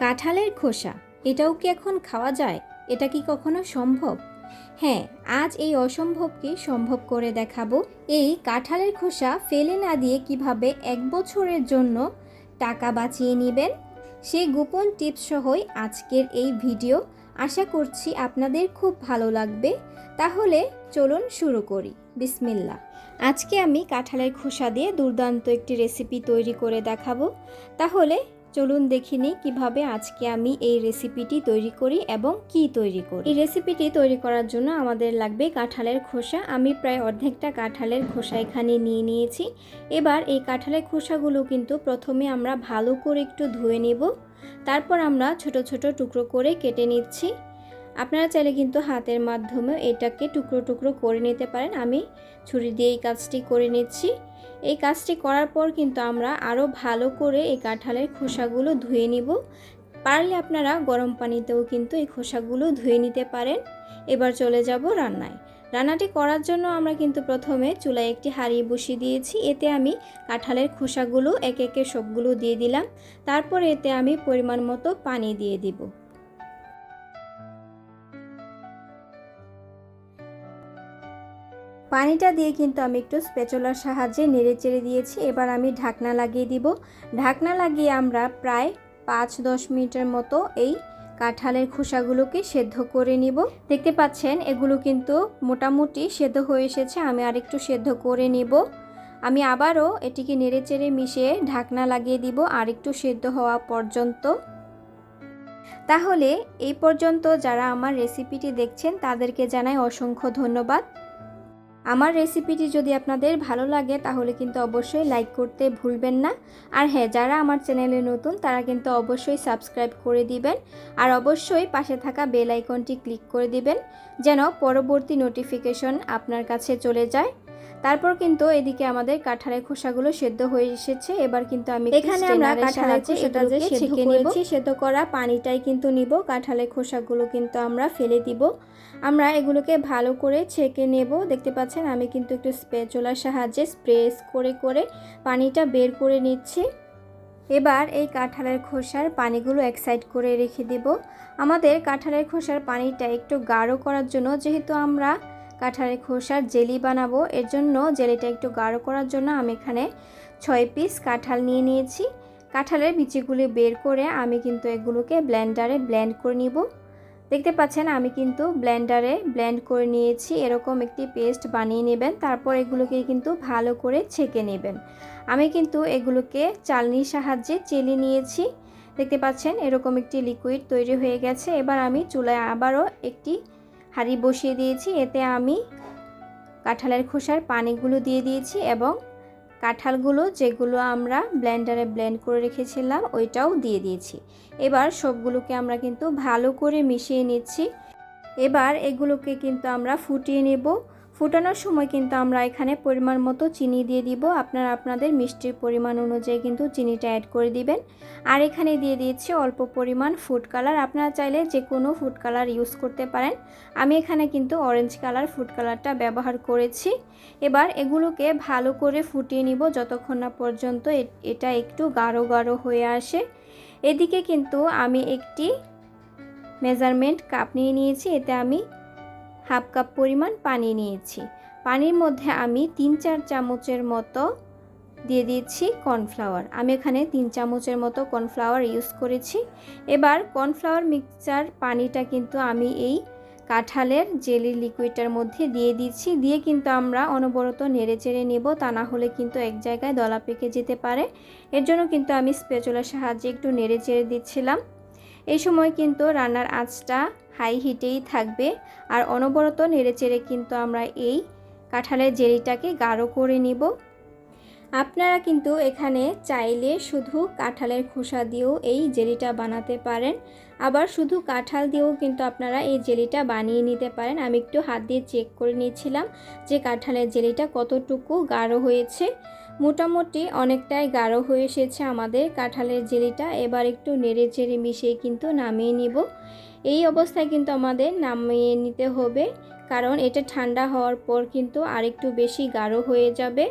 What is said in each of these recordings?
কাঁঠালের খোসা, এটাও কি এখন খাওয়া যায়? এটা কি কখনো সম্ভব? হ্যাঁ আজ এই অসম্ভবকে সম্ভব করে দেখাবো। এই কাঁঠালের খোসা ফেলে না দিয়ে কীভাবে এক বছরের জন্য টাকা বাঁচিয়ে নেবেন? সেই গোপন টিপস সহই আজকের এই ভিডিও। আশা করছি আপনাদের খুব ভালো লাগবে। তাহলে চলুন শুরু করি। বিসমিল্লা আজকে আমি কাঁঠালের খোসা দিয়ে দুর্দান্ত একটি রেসিপি তৈরি করে দেখাবো। তাহলে চলুন দেখিনি কীভাবে আজকে আমি এই রেসিপিটি তৈরি করি এবং কি তৈরি করি। এই রেসিপিটি তৈরি করার জন্য আমাদের লাগবে কাঁঠালের খোসা। আমি প্রায় অর্ধেকটা কাঁঠালের খোসা এখানে নিয়ে নিয়েছি। এবার এই কাঁঠালের খোসাগুলো কিন্তু প্রথমে আমরা ভালো করে একটু ধুয়ে নেব। তারপর আমরা ছোট ছোট টুকরো করে কেটে নিচ্ছি। আপনারা চাইলে কিন্তু হাতের মাধ্যমে এটাকে টুকরো টুকরো করে নিতে পারেন। আমি ছুরি দিয়ে এই কাজটি করে নিচ্ছি। এই কাজটি করার পর কিন্তু আমরা আরও ভালো করে এই কাঁঠালের খোসাগুলো ধুয়ে নিব। পারলে আপনারা গরম পানিতেও কিন্তু এই খোসাগুলো ধুয়ে নিতে পারেন। এবার চলে যাব রান্নায়। রান্নাটি করার জন্য আমরা কিন্তু প্রথমে চুলায় একটি হাঁড়ি বসিয়ে দিয়েছি। এতে আমি কাঁঠালের খোসাগুলো, একে একে সবগুলো দিয়ে দিলাম। তারপর এতে আমি পরিমাণ মতো পানি দিয়ে দিব। পানিটা দিয়ে কিন্তু আমি একটু স্পেচলার সাহায্যে নেড়ে চেড়ে দিয়েছি। এবার আমি ঢাকনা লাগিয়ে দিব। ঢাকনা লাগিয়ে আমরা প্রায় পাঁচ দশ মিনিটের মতো এই কাঁঠালের খোসাগুলোকে সেদ্ধ করে নিব। দেখতে পাচ্ছেন, এগুলো কিন্তু মোটামুটি সেদ্ধ হয়ে এসেছে। আমি আরেকটু সেদ্ধ করে নিব। আমি আবারও এটিকে নেড়ে চেড়ে মিশিয়ে ঢাকনা লাগিয়ে দিব আরেকটু সেদ্ধ হওয়া পর্যন্ত। তাহলে এই পর্যন্ত যারা আমার রেসিপিটি দেখছেন, তাদেরকে জানাই অসংখ্য ধন্যবাদ। আমার রেসিপিটি যদি আপনাদের ভালো লাগে, তাহলে কিন্তু অবশ্যই লাইক করতে ভুলবেন না। আর হ্যাঁ যারা আমার চ্যানেলে নতুন, তারা কিন্তু অবশ্যই সাবস্ক্রাইব করে দিবেন। আর অবশ্যই পাশে থাকা বেল আইকনটি ক্লিক করে দিবেন, যেন পরবর্তী নোটিফিকেশন আপনার কাছে চলে যায়। তারপর কিন্তু এদিকে আমাদের কাঁঠালের খোসাগুলো সেদ্ধ হয়ে এসেছে। এবার কিন্তু আমি এখানে আমরা কাঁঠালের খোসাটা যে সেদ্ধ করেছি সেদ্ধ করা পানিটাই কিন্তু নিব। কাঁঠালের খোসাগুলো কিন্তু আমরা ফেলে দিব। আমরা এগুলোকে ভালো করে ছেঁকে নেব। দেখতে পাচ্ছেন আমি কিন্তু একটু স্পেচলার সাহায্যে স্প্রেস করে করে পানিটা বের করে নিচ্ছি। এবার এই কাঁঠালের খোসার পানিগুলো এক সাইড করে রেখে দেব। আমাদের কাঁঠালের খোসার পানিটা একটু গাঢ় করার জন্য যেহেতু আমরা কাঁঠালের খোসার জেলি বানাবো। এর জন্য জেলিটা একটু গাঢ় করার জন্য আমি এখানে ছয় পিস কাঁঠাল নিয়ে নিয়েছি। কাঁঠালের বিচিগুলি বের করে আমি কিন্তু এগুলোকে ব্লেন্ডারে ব্লেন্ড করে নিব। দেখতে পাচ্ছেন, আমি কিন্তু ব্লেন্ডারে ব্লেন্ড করে নিয়েছি। এরকম একটি পেস্ট বানিয়ে নেবেন, তারপর এগুলোকে কিন্তু ভালো করে ছেঁকে নেবেন। আমি কিন্তু এগুলোকে চালনির সাহায্যে চেলে নিয়েছি। দেখতে পাচ্ছেন, এরকম একটি লিকুইড তৈরি হয়ে গেছে। এবার আমি চুলায় আবারও একটি হাঁড়ি বসিয়ে দিয়েছি। এতে আমি কাঁঠালের খোসার পানিগুলো দিয়ে দিয়েছি এবং কাঁঠালগুলো যেগুলো আমরা ব্লেন্ডারে ব্লেন্ড করে রেখেছিলাম, ওইটাও দিয়ে দিয়েছি। এবার সবগুলোকে আমরা কিন্তু ভালো করে মিশিয়ে নিচ্ছি। এবার এগুলোকে কিন্তু আমরা ফুটিয়ে নেব। ফুটানোর সময় কিন্তু আমরা এখানে পরিমাণ মতো চিনি দিয়ে দিব। আপনারা আপনাদের মিষ্টির পরিমাণ অনুযায়ী কিন্তু চিনিটা অ্যাড করে দিবেন। আর এখানে দিয়ে দিয়েছি অল্প পরিমাণ ফুড কালার আপনারা চাইলে যে কোনো ফুড কালার ইউজ করতে পারেন। আমি এখানে কিন্তু অরেঞ্জ কালার ফুড কালারটা ব্যবহার করেছি। এবার এগুলোকে ভালো করে ফুটিয়ে নিব যতক্ষণ না পর্যন্ত এটা একটু গাঢ় গাঢ় হয়ে আসে। এদিকে কিন্তু আমি একটি মেজারমেন্ট কাপ নিয়ে নিয়েছি। এতে আমি হাফ কাপ পরিমাণ পানি নিয়েছি। পানির মধ্যে আমি তিন চার চামচের মতো দিয়ে দিয়েছি কর্নফ্লাওয়ার। আমি এখানে তিন চামচের মতো কর্নফ্লাওয়ার ইউজ করেছি। এবার কর্নফ্লাওয়ার মিক্সচার পানিটা কিন্তু আমি এই কাঁঠালের জেলি লিকুইডটার মধ্যে দিয়ে দিচ্ছি দিয়ে কিন্তু আমরা অনবরত নেড়ে চেড়ে নেব, তা না হলে কিন্তু এক জায়গায় দলা পেকে যেতে পারে। এর জন্য কিন্তু আমি স্পেচুলার সাহায্যে একটু নেড়ে চেড়ে দিচ্ছিলাম। এই সময় কিন্তু রান্নার আঁচটা হাই হিটেই থাকবে। আর অনবরত নেড়েচেড়ে কিন্তু আমরা এই কাঁঠালের জেলিটাকে গাঢ় করে নিব। আপনারা কিন্তু এখানে চাইলে শুধু কাঁঠালের খোসা দিয়েও এই জেলিটা বানাতে পারেন। আবার শুধু কাঁঠাল দিয়েও কিন্তু আপনারা এই জেলিটা বানিয়ে নিতে পারেন। আমি একটু হাত দিয়ে চেক করে নিয়েছিলাম যে কাঁঠালের জেলিটা কতটুকু গাঢ় হয়েছে। মোটামুটি অনেকটাই গাঢ় হয়ে এসেছে আমাদের কাঁঠালের জেলিটা। এবার একটু নেড়ে চেড়ে মিশিয়ে কিন্তু নামিয়ে নিব। এই অবস্থায় কিন্তু আমাদের নামিয়ে নিতে হবে, কারণ এটা ঠান্ডা হওয়ার পর কিন্তু আরেকটু বেশি গাঢ় হয়ে যাবে।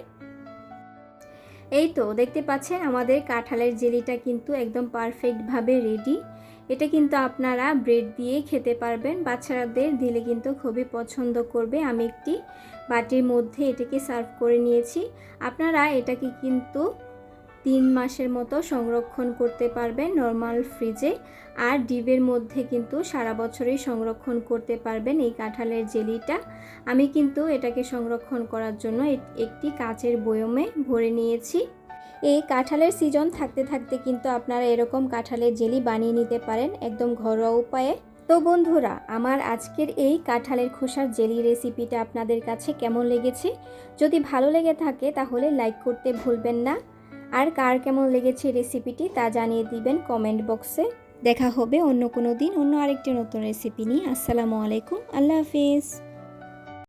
এই তো, দেখতে পাচ্ছেন আমাদের কাঁঠালের জেলিটা কিন্তু একদম পারফেক্টভাবে রেডি এটা কিন্তু আপনারা ব্রেড দিয়ে খেতে পারবেন। বাচ্চাদের দিলে কিন্তু খুবই পছন্দ করবে। আমি একটি বাটির মধ্যে এটাকে সার্ভ করে নিয়েছি। আপনারা এটাকে কিন্তু তিন মাসের মতো সংরক্ষণ করতে পারবেন নর্মাল ফ্রিজে। আর ডিবের মধ্যে কিন্তু সারা বছরই সংরক্ষণ করতে পারবেন এই কাঁঠালের জেলিটা। আমি কিন্তু এটাকে সংরক্ষণ করার জন্য একটি কাচের বয়মে ভরে নিয়েছি। এই কাঁঠালের সিজন থাকতে থাকতে কিন্তু আপনারা এরকম কাঁঠালের জেলি বানিয়ে নিতে পারেন একদম ঘরোয়া উপায়ে। তো বন্ধুরা, আমার আজকের এই কাঁঠালের খোসার জেলি রেসিপিটা আপনাদের কাছে কেমন লেগেছে? যদি ভালো লেগে থাকে তাহলে লাইক করতে ভুলবেন না। আর কার কেমন লেগেছে রেসিপিটি তা জানিয়ে দিবেন কমেন্ট বক্সে দেখা হবে অন্য কোনো দিন অন্য আরেকটি নতুন রেসিপি নিয়ে। আসসালামু আলাইকুম। আল্লাহ হাফিজ।